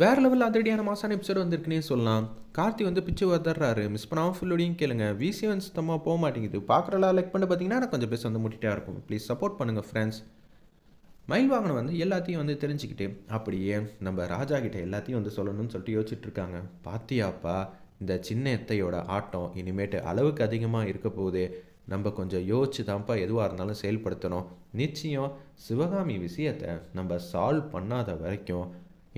வேறு லெவல் அதிரடியான மாசான எபிசோடு வந்திருக்குன்னே சொல்லலாம். கார்த்தி வந்து பிச்சு வதர்றாரு மிஸ் பண்ணாமல் ஃபுல்லோடையும் கேளுங்க. விசி வந்து சுத்தமாக போக மாட்டேங்குது. பார்க்குறலாம் லைக் பண்ணி பார்த்தீங்கன்னா எனக்கு கொஞ்சம் பேச வந்து முட்டிட்டா இருக்கும். ப்ளீஸ் சப்போர்ட் பண்ணுங்கள் ஃப்ரெண்ட்ஸ் மயில் வாகனம் வந்து எல்லாத்தையும் வந்து தெரிஞ்சுக்கிட்டு அப்படியே நம்ம ராஜா கிட்ட எல்லாத்தையும் வந்து சொல்லணும்னு சொல்லிட்டு யோசிச்சுட்டு இருக்காங்க. பாத்தியாப்பா இந்த சின்ன எத்தையோட ஆட்டம் இனிமேட்டு அளவுக்கு அதிகமாக இருக்க போகுது. நம்ம கொஞ்சம் யோசிச்சு தான்ப்பா எதுவாக இருந்தாலும் செயல்படுத்தணும். நிச்சயம் சிவகாமி விஷயத்தை நம்ம சால்வ் பண்ணாத வரைக்கும்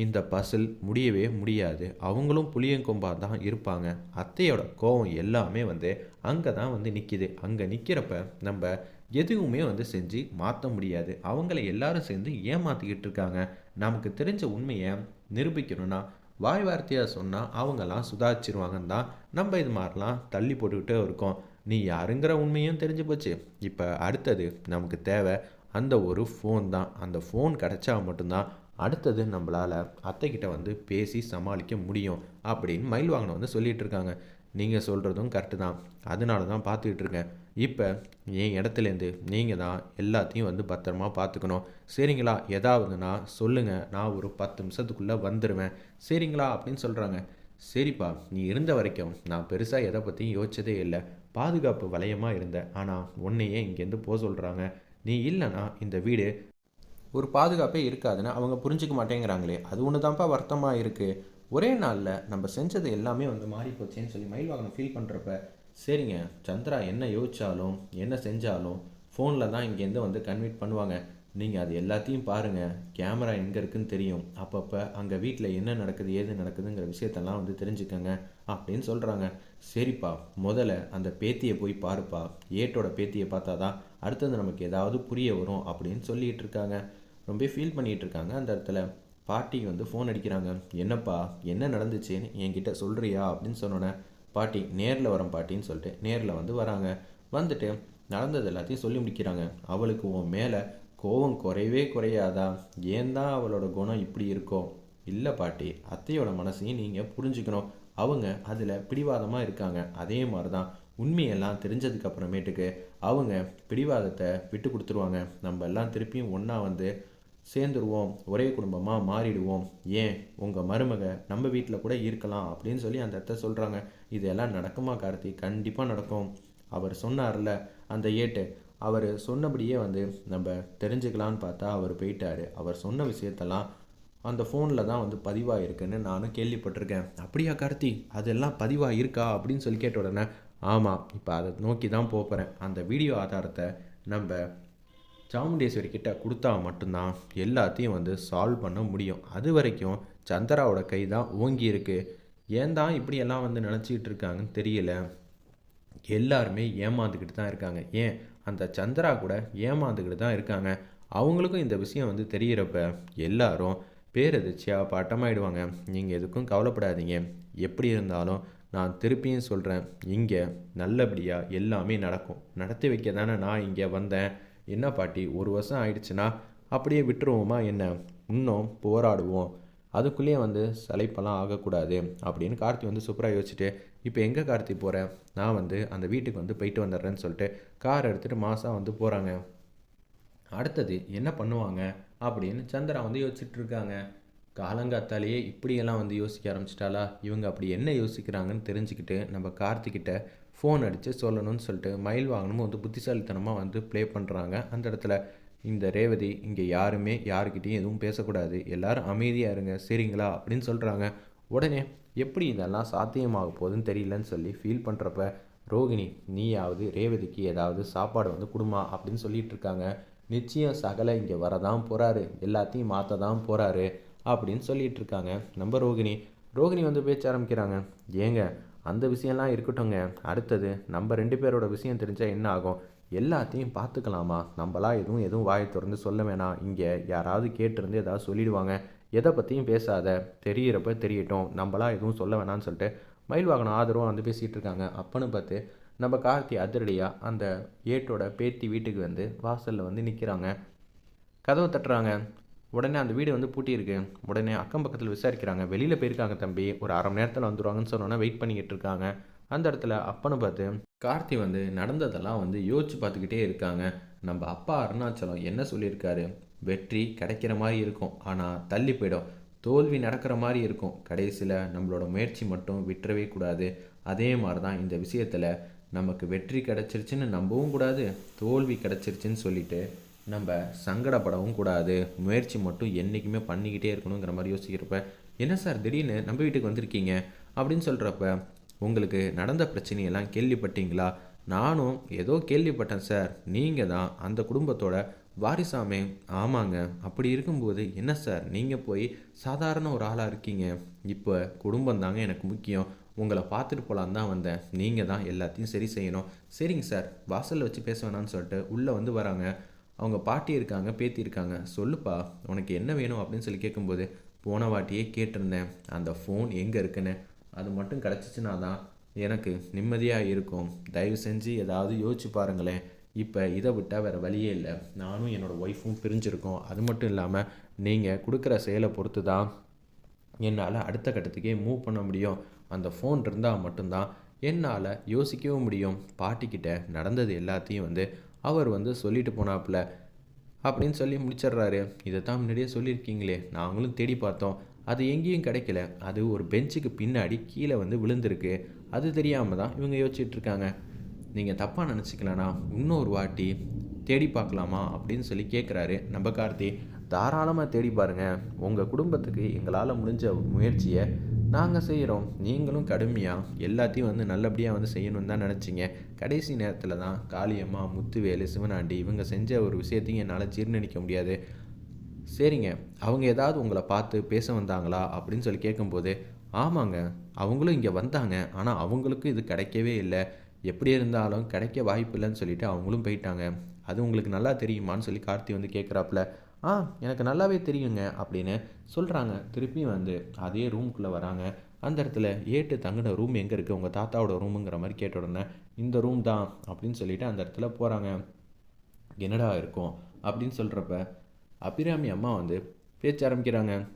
இந்த பசில் முடியவே முடியாது. அவங்களும் புளியங்கொம்பா தான் இருப்பாங்க. அத்தையோட கோவம் எல்லாமே வந்து அங்கே தான் வந்து நிற்கிது அங்கே நிற்கிறப்ப நம்ம எதுவுமே வந்து செஞ்சு மாற்ற முடியாது. அவங்கள எல்லாரும் சேர்ந்து ஏமாற்றிக்கிட்டு இருக்காங்க. நமக்கு தெரிஞ்ச உண்மையை நிரூபிக்கணும்னா வாய் வார்த்தையாக சொன்னால் அவங்கெல்லாம் சுதாரிச்சிருவாங்கன்னு தான் நம்ம இது மாதிரிலாம் தள்ளி போட்டுக்கிட்டே இருக்கோம். நீ யாருங்கிற உண்மையும் தெரிஞ்சு போச்சு. இப்போ அடுத்தது நமக்கு தேவை அந்த ஒரு ஃபோன் தான். அந்த ஃபோன் கிடச்சா மட்டும்தான் அடுத்தது நம்மளால் அத்தைக்கிட்ட வந்து பேசி சமாளிக்க முடியும் அப்படின்னு மயில் வாங்கின வந்து சொல்லிகிட்டு இருக்காங்க. நீங்கள் சொல்கிறதும் கரெக்டு தான். அதனால தான் பார்த்துக்கிட்டு இருக்கேன். இப்போ என் இடத்துலேருந்து நீங்கள் தான் எல்லாத்தையும் வந்து பத்திரமா பார்த்துக்கணும். சரிங்களா? ஏதாவதுன்னா சொல்லுங்கள் நான் ஒரு பத்து நிமிஷத்துக்குள்ளே வந்துடுவேன் சரிங்களா? அப்படின்னு சொல்கிறாங்க சரிப்பா நீ இருந்த வரைக்கும் நான் பெருசாக எதை பற்றியும் யோசிச்சதே இல்லை. பாதுகாப்பு வளையமாக இருந்தேன். ஆனால் உன்னையே இங்கேருந்து போக சொல்கிறாங்க நீ இல்லைன்னா இந்த வீடு ஒரு பாதுகாப்பே இருக்காதுன்னு அவங்க புரிஞ்சுக்க மாட்டேங்கிறாங்களே. அது ஒன்று தான்ப்பா வருத்தமாக இருக்குது ஒரே நாளில் நம்ம செஞ்சது எல்லாமே வந்து மாறி போச்சேன்னு சொல்லி மயில் வாகனம் ஃபீல் பண்ணுறப்ப சரிங்க சந்திரா என்ன யோசித்தாலும் என்ன செஞ்சாலும் ஃபோனில் தான் இங்கேருந்து வந்து கன்வீட் பண்ணுவாங்க. நீங்கள் அது எல்லாத்தையும் பாருங்கள் கேமரா எங்கே இருக்குன்னு தெரியும். அப்பப்போ அங்கே வீட்டில் என்ன நடக்குது ஏது நடக்குதுங்கிற விஷயத்தெல்லாம் வந்து தெரிஞ்சுக்கங்க அப்படின்னு சொல்கிறாங்க சரிப்பா முதல்ல அந்த பேத்தியை போய் பாருப்பா. ஏட்டோட பேத்தியை பார்த்தா தான் அடுத்தது நமக்கு ஏதாவது புரிய வரும் அப்படின்னு சொல்லிகிட்டு இருக்காங்க. ரொம்ப ஃபீல் பண்ணிகிட்டு இருக்காங்க அந்த இடத்துல. பாட்டி வந்து ஃபோன் அடிக்கிறாங்க. என்னப்பா என்ன நடந்துச்சுன்னு என்கிட்ட சொல்கிறியா அப்படின்னு சொன்னோன்னே பாட்டி நேரில் வரேன் பாட்டின்னு சொல்லிட்டு நேரில் வந்து வராங்க. வந்துட்டு நடந்தது எல்லாத்தையும் சொல்லி முடிக்கிறாங்க. அவளுக்கு உன் மேலே கோவம் குறையவே குறையாதா? ஏன் தான் அவளோட குணம் இப்படி இருக்கோ? இல்லை பாட்டி அத்தையோட மனசையும் நீங்கள் புரிஞ்சுக்கணும். அவங்க அதில் பிடிவாதமாக இருக்காங்க. அதே மாதிரி தான் உண்மையெல்லாம் தெரிஞ்சதுக்கு அப்புறமேட்டுக்கு அவங்க பிடிவாதத்தை விட்டு கொடுத்துருவாங்க. நம்ம எல்லாம் திருப்பியும் ஒன்றா வந்து சேர்ந்துருவோம். ஒரே குடும்பமாக மாறிடுவோம். ஏன்? உங்கள் மருமக நம்ம வீட்டில் கூட இருக்கலாம் அப்படின்னு சொல்லி அந்த இடத்த சொல்கிறாங்க இதெல்லாம் நடக்குமா கார்த்தி? கண்டிப்பாக நடக்கும். அவர் சொன்னார்ல அந்த ஏட்டு அவர் சொன்னபடியே வந்து நம்ம தெரிஞ்சுக்கலான்னு பார்த்தா அவர் போயிட்டாரு. அவர் சொன்ன விஷயத்தெல்லாம் அந்த ஃபோனில் தான் வந்து பதிவாக இருக்குன்னு நானும் கேள்விப்பட்டிருக்கேன். அப்படியா கார்த்தி? அதெல்லாம் பதிவாக இருக்கா அப்படின்னு சொல்லி கேட்ட உடனே ஆமாம் இப்போ அதை நோக்கி தான் போகிறேன் அந்த வீடியோ ஆதாரத்தை நம்ம சாமுண்டேஸ்வரி கிட்ட கொடுத்தா மட்டும்தான் எல்லாத்தையும் வந்து சால்வ் பண்ண முடியும். அது வரைக்கும் சந்திராவோட கை தான் ஓங்கி ஏன் தான் இப்படியெல்லாம் வந்து நினச்சிக்கிட்டு இருக்காங்கன்னு தெரியல. எல்லாருமே ஏமாந்துக்கிட்டு தான் இருக்காங்க. ஏன் அந்த சந்திரா கூட ஏமாந்துக்கிட்டு தான் இருக்காங்க. அவங்களுக்கும் இந்த விஷயம் வந்து தெரிகிறப்ப எல்லாரும் பேரதிர்ச்சியாக பட்டமாயிடுவாங்க. நீங்கள் எதுக்கும் கவலைப்படாதீங்க. எப்படி இருந்தாலும் நான் திருப்பியும் சொல்கிறேன் இங்கே நல்லபடியாக எல்லாமே நடக்கும். நடத்தி வைக்க தானே நான் இங்கே வந்தேன். என்ன பாட்டி ஒரு வருஷம் ஆயிடுச்சுன்னா அப்படியே விட்டுருவோமா என்ன? இன்னும் போராடுவோம். அதுக்குள்ளேயே வந்து சலைப்பெல்லாம் ஆகக்கூடாது அப்படின்னு கார்த்தி வந்து சூப்பராக யோசிச்சுட்டு இப்போ எங்கே கார்த்தி போகிறேன் நான் வந்து அந்த வீட்டுக்கு வந்து போயிட்டு வந்துடுறேன்னு சொல்லிட்டு கார் எடுத்துகிட்டு மாதம் வந்து போகிறாங்க அடுத்தது என்ன பண்ணுவாங்க? அப்படின்னு சந்திரா வந்து யோசிச்சுட்டு இருக்காங்க. காலங்காத்தாலேயே இப்படியெல்லாம் வந்து யோசிக்க ஆரம்பிச்சிட்டாலா இவங்க அப்படி என்ன யோசிக்கிறாங்கன்னு தெரிஞ்சுக்கிட்டு நம்ம கார்த்திக்கிட்ட ஃபோன் அடித்து சொல்லணும்னு சொல்லிட்டு மயில் வாங்கணும் வந்து புத்திசாலித்தனமாக வந்து ப்ளே பண்ணுறாங்க அந்த இடத்துல. இந்த ரேவதி இங்கே யாருமே யாருக்கிட்டேயும் எதுவும் பேசக்கூடாது. எல்லாரும் அமைதியாக இருங்க. சரிங்களா? அப்படின்னு சொல்கிறாங்க உடனே எப்படி இதெல்லாம் சாத்தியமாக போகுதுன்னு தெரியலன்னு சொல்லி ஃபீல் பண்ணுறப்ப ரோகிணி நீயாவது ரேவதிக்கு ஏதாவது சாப்பாடு வந்து கொடுமா அப்படின்னு சொல்லிட்டு இருக்காங்க. நிச்சயம் சகல இங்கே வரதான் போகிறாரு எல்லாத்தையும் மாற்ற தான் போகிறாரு அப்படின்னு சொல்லிட்டு இருக்காங்க. நம்ம ரோகிணி. ரோகிணி வந்து பேச்ச ஆரம்பிக்கிறாங்க. ஏங்க அந்த விஷயம்லாம் இருக்கட்டும்ங்க. அடுத்தது நம்ம ரெண்டு பேரோட விஷயம் தெரிஞ்சால் என்ன ஆகும்? எல்லாத்தையும் பார்த்துக்கலாமா? நம்மளா எதுவும் எதுவும் வாயை திறந்து சொல்ல வேணாம். இங்கே யாராவது கேட்டிருந்து ஏதாவது சொல்லிடுவாங்க. எதை பற்றியும் பேசாத. தெரியிறப்ப தெரியட்டும். நம்மளா எதுவும் சொல்ல வேணாம்னு சொல்லிட்டு மயில் வாகனம் ஆதரவாக வந்து பேசிகிட்டு இருக்காங்க. அப்பன்னு பார்த்து நம்ம கார்த்தி அதிரடியாக அந்த ஏட்டோட பேத்தி வீட்டுக்கு வந்து வாசலில் வந்து நிற்கிறாங்க கதவை தட்டுறாங்க. உடனே அந்த வீடு வந்து பூட்டியிருக்கு உடனே அக்கம் பக்கத்தில் விசாரிக்கிறாங்க. வெளியில் போயிருக்காங்க தம்பி. ஒரு அரை மணி நேரத்தில் வந்துடுவாங்கன்னு சொன்னோன்னே வெயிட் பண்ணிக்கிட்டு இருக்காங்க. அந்த இடத்துல அப்பனை பார்த்து கார்த்தி வந்து நடந்ததெல்லாம் வந்து யோசிச்சு பார்த்துக்கிட்டே இருக்காங்க. நம்ம அப்பா அருணாச்சலம் என்ன சொல்லியிருக்காரு? வெற்றி கிடைக்கிற மாதிரி இருக்கும். ஆனால் தள்ளி போயிடும். தோல்வி நடக்கிற மாதிரி இருக்கும். கடைசியில் நம்மளோட முயற்சி மட்டும் விட்டுறவே கூடாது. அதே மாதிரி தான் இந்த விஷயத்தில் நமக்கு வெற்றி கிடச்சிருச்சுன்னு நம்பவும் கூடாது. தோல்வி கிடச்சிருச்சுன்னு சொல்லிட்டு நம்ம சங்கடப்படவும் கூடாது. முயற்சி மட்டும் என்றைக்குமே பண்ணிக்கிட்டே இருக்கணுங்கிற மாதிரி யோசிக்கிறப்ப என்ன சார் திடீர்னு நம்ம வீட்டுக்கு வந்திருக்கீங்க? அப்படின்னு சொல்கிறப்ப உங்களுக்கு நடந்த பிரச்சனையெல்லாம் கேள்விப்பட்டீங்களா? நானும் ஏதோ கேள்விப்பட்டேன் சார். நீங்கள் தான் அந்த குடும்பத்தோட வாரிசாமே. ஆமாங்க. அப்படி இருக்கும்போது என்ன சார்? நீங்கள் போய் சாதாரண ஒரு ஆளாக இருக்கீங்க. இப்போ குடும்பம் தாங்க எனக்கு முக்கியம். உங்களை பார்த்துட்டு போகலான்னு தான் வந்தேன். நீங்கள் தான் எல்லாத்தையும் சரி செய்யணும். சரிங்க சார். வாசலில் வச்சு பேச வேணாம்னு சொல்லிட்டு உள்ளே வந்து வராங்க. அவங்க பாட்டி இருக்காங்க பேத்தி இருக்காங்க. சொல்லுப்பா உனக்கு என்ன வேணும் அப்படின்னு சொல்லி கேட்கும்போது போன வாட்டியே கேட்டிருந்தேன். அந்த ஃபோன் எங்கே இருக்குன்னு? அது மட்டும் கிடச்சிச்சின்னா தான் எனக்கு நிம்மதியாக இருக்கும். தயவு செஞ்சு ஏதாவது யோசிச்சு பாருங்களேன். இப்போ இதை விட்டால் வேறு வழியே இல்லை. நானும் என்னோடய ஒய்ஃபும் பிரிஞ்சிருக்கோம். அது மட்டும் இல்லாமல் நீங்கள் கொடுக்குற செயலை பொறுத்து தான் என்னால் அடுத்த கட்டத்துக்கே மூவ் பண்ண முடியும். அந்த ஃபோன் இருந்தால் மட்டும்தான் என்னால் யோசிக்கவும் முடியும். பாட்டிக்கிட்ட நடந்தது எல்லாத்தையும் வந்து அவர் வந்து சொல்லிட்டு போனாப்புல. அப்படின்னு சொல்லி முடிச்சிடுறாரு. இதை தான் முன்னாடியே சொல்லியிருக்கீங்களே. நாங்களும் தேடி பார்த்தோம். அது எங்கேயும் கிடைக்கல. அது ஒரு பெஞ்சுக்கு பின்னாடி கீழே வந்து விழுந்திருக்கு. அது தெரியாமல் தான் இவங்க யோசிச்சுட்டு இருக்காங்க நீங்கள் தப்பாக நினச்சிக்கலனா இன்னொரு வாட்டி தேடி பார்க்கலாமா அப்படின்னு சொல்லி கேட்குறாரு நம்ம கார்த்தி. தாராளமாக தேடி பாருங்கள் உங்கள் குடும்பத்துக்கு எங்களால் முடிஞ்ச முயற்சியை நாங்கள் செய்கிறோம் நீங்களும் கடுமையாக எல்லாத்தையும் வந்து நல்லபடியாக வந்து செய்யணும்னு தான் நினச்சிங்க. கடைசி நேரத்தில் தான் காளியம்மா முத்துவேலு சிவனாண்டி இவங்க செஞ்ச ஒரு விஷயத்தையும் என்னால் ஜீர்ணிக்க முடியாது. சரிங்க அவங்க ஏதாவது உங்களை பார்த்து பேச வந்தாங்களா அப்படின்னு சொல்லி கேட்கும்போது ஆமாங்க அவங்களும் இங்கே வந்தாங்க ஆனால் அவங்களுக்கும் இது கிடைக்கவே இல்லை. எப்படி இருந்தாலும் கிடைக்க வாய்ப்பு இல்லைன்னு சொல்லிட்டு அவங்களும் போயிட்டாங்க. அது உங்களுக்கு நல்லா தெரியுமான்னு சொல்லி கார்த்தி வந்து கேட்குறாப்புல ஆ எனக்கு நல்லாவே தெரியுங்க அப்படின்னு சொல்கிறாங்க திருப்பி வந்து அதே ரூம்குள்ளே வராங்க. அந்த இடத்துல ஏட்டு தங்கின ரூம் எங்கே இருக்குது உங்கள் தாத்தாவோட ரூமுங்கிற மாதிரி கேட்ட உடனே இந்த ரூம் தான் அப்படின்னு சொல்லிட்டு அந்த இடத்துல போகிறாங்க என்னடா இருக்கும்? அப்படின்னு சொல்கிறப்ப அபிராமி அம்மா வந்து பேச்ச ஆரம்பிக்கிறாங்க.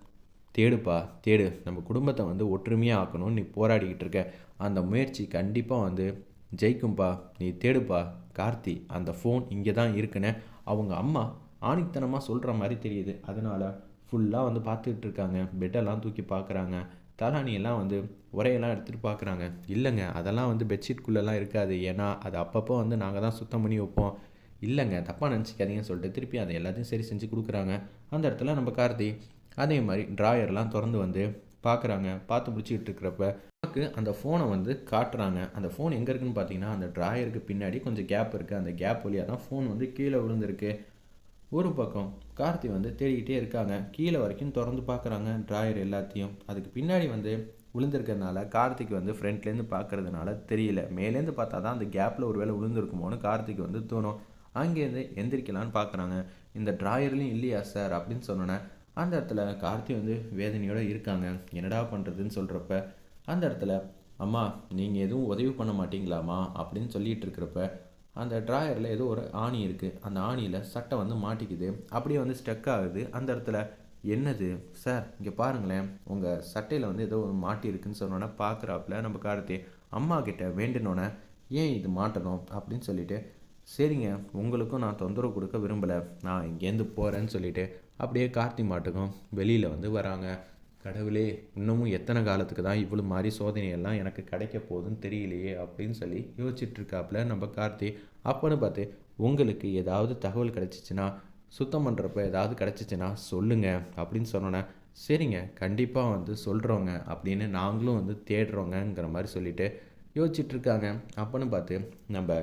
தேடுப்பா தேடு. நம்ம குடும்பத்தை வந்து ஒற்றுமையாக ஆக்கணும்னு நீ போராடிக்கிட்டு இருக்க. அந்த முயற்சி கண்டிப்பாக வந்து ஜெயிக்கும்பா. நீ தேடுப்பா. கார்த்தி அந்த ஃபோன் இங்கே தான் இருக்குன்னு அவங்க அம்மா ஆணித்தனமாக சொல்கிற மாதிரி தெரியுது. அதனால் ஃபுல்லாக வந்து பார்த்துக்கிட்டு இருக்காங்க. பெட்டெல்லாம் தூக்கி பார்க்குறாங்க. தலானியெல்லாம் வந்து உரையெல்லாம் எடுத்துகிட்டு பார்க்குறாங்க. இல்லைங்க அதெல்லாம் வந்து பெட்ஷீட்குள்ளெல்லாம் இருக்காது. ஏன்னா அது அப்பப்போ வந்து நாங்கள் தான் சுத்தம் பண்ணி வைப்போம். இல்லைங்க தப்பாக நினச்சிக்காதீங்கன்னு சொல்லிட்டு திருப்பி அதை எல்லாத்தையும் சரி செஞ்சு கொடுக்குறாங்க. அந்த இடத்துல நம்ம கார்த்தி அதே மாதிரி ட்ராயர்லாம் திறந்து வந்து பார்க்குறாங்க பார்த்து பிடிச்சிக்கிட்டு இருக்கிறப்ப நமக்கு அந்த ஃபோனை வந்து காட்டுறாங்க. அந்த ஃபோன் எங்கே இருக்குன்னு பார்த்தீங்கன்னா அந்த ட்ராயருக்கு பின்னாடி கொஞ்சம் கேப் இருக்குது அந்த கேப் வழியாக தான் ஃபோன் வந்து கீழே விழுந்திருக்கு. ஒரு பக்கம் கார்த்தி வந்து தேடிக்கிட்டே இருக்காங்க. கீழே வரைக்கும் திறந்து பார்க்குறாங்க ட்ராயர் எல்லாத்தையும். அதுக்கு பின்னாடி வந்து விழுந்திருக்கிறதுனால கார்த்திக் வந்து ஃப்ரண்ட்லேருந்து பார்க்கறதுனால தெரியல. மேலேருந்து பார்த்தா தான் அந்த கேப்பில் ஒரு வேளை விழுந்திருக்குமோன்னு கார்த்திக் வந்து தோணும். அங்கேருந்து எந்திரிக்கலான்னு பார்க்குறாங்க. இந்த ட்ராயர்லையும் இல்லையா சார்? அப்படின்னு சொன்னோன்னே அந்த இடத்துல கார்த்தி வந்து வேதனையோடு இருக்காங்க. என்னடா பண்ணுறதுன்னு சொல்கிறப்ப அந்த இடத்துல அம்மா நீங்கள் எதுவும் உதவி பண்ண மாட்டீங்களாம்மா? அப்படின்னு சொல்லிட்டு இருக்கிறப்ப அந்த ட்ராயரில் ஏதோ ஒரு ஆணி இருக்குது அந்த ஆணியில் சட்டை வந்து மாட்டிக்குது. அப்படியே வந்து ஸ்டக் ஆகுது. அந்த இடத்துல என்னது? சார் இங்கே பாருங்களேன். உங்கள் சட்டையில் வந்து ஏதோ ஒரு மாட்டியிருக்குன்னு சொன்னோன்னே பார்க்குறாப்புல நம்ம கார்த்தி அம்மா கிட்ட வேண்டினோன்னே ஏன் இது மாட்டணும்? அப்படின்னு சொல்லிட்டு சரிங்க உங்களுக்கும் நான் தொந்தரவு கொடுக்க விரும்பலை. நான் இங்கேருந்து போகிறேன்னு சொல்லிட்டு அப்படியே கார்த்தி மாட்டுக்கும் வெளியில் வந்து வராங்க. கடவுளே இன்னமும் எத்தனை காலத்துக்கு தான் இவ்வளோ மாதிரி சோதனையெல்லாம் எனக்கு கிடைக்க போகுதுன்னு தெரியலையே அப்படின்னு சொல்லி யோசிச்சுட்ருக்காப்புல நம்ம கார்த்தி. அப்போன்னு பார்த்து உங்களுக்கு ஏதாவது தகவல் கிடச்சிச்சின்னா சுத்தம் பண்ணுறப்ப ஏதாவது கிடச்சிச்சின்னா சொல்லுங்கள் அப்படின்னு சொன்னோன்னே சரிங்க கண்டிப்பாக வந்து சொல்கிறோங்க அப்படின்னு நாங்களும் வந்து தேடுறோங்கிற மாதிரி சொல்லிவிட்டு யோசிச்சுட்ருக்காங்க. அப்போன்னு பார்த்து நம்ம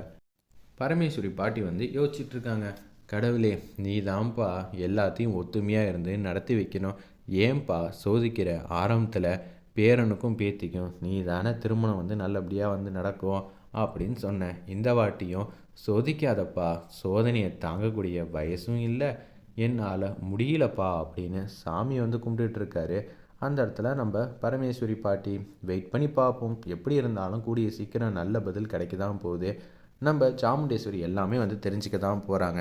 பரமேஸ்வரி பாட்டி வந்து யோசிச்சுட்டு இருக்காங்க கடவுளே நீ தான்ப்பா எல்லாத்தையும் ஒத்துமையாக இருந்து நடத்தி வைக்கணும். ஏன்பா சோதிக்கிற ஆரம்பத்தில் பேரனுக்கும் பேத்திக்கும் நீ தானே திருமணம் வந்து நல்லபடியாக வந்து நடக்கும்? அப்படின்னு சொன்னேன். இந்த வாட்டியும் சோதிக்காதப்பா சோதனையை தாங்கக்கூடிய வயசும் இல்லை. என்னால் முடியலப்பா அப்படின்னு சாமி வந்து கும்பிட்டுட்ருக்காரு. அந்த இடத்துல நம்ம பரமேஸ்வரி பாட்டி வெயிட் பண்ணி பார்ப்போம் எப்படி இருந்தாலும் கூடிய சீக்கிரம் நல்ல பதில் கிடைக்க தான் போகுது. நம்ம சாமுண்டேஸ்வரி எல்லாமே வந்து தெரிஞ்சுக்க தான் போகிறாங்க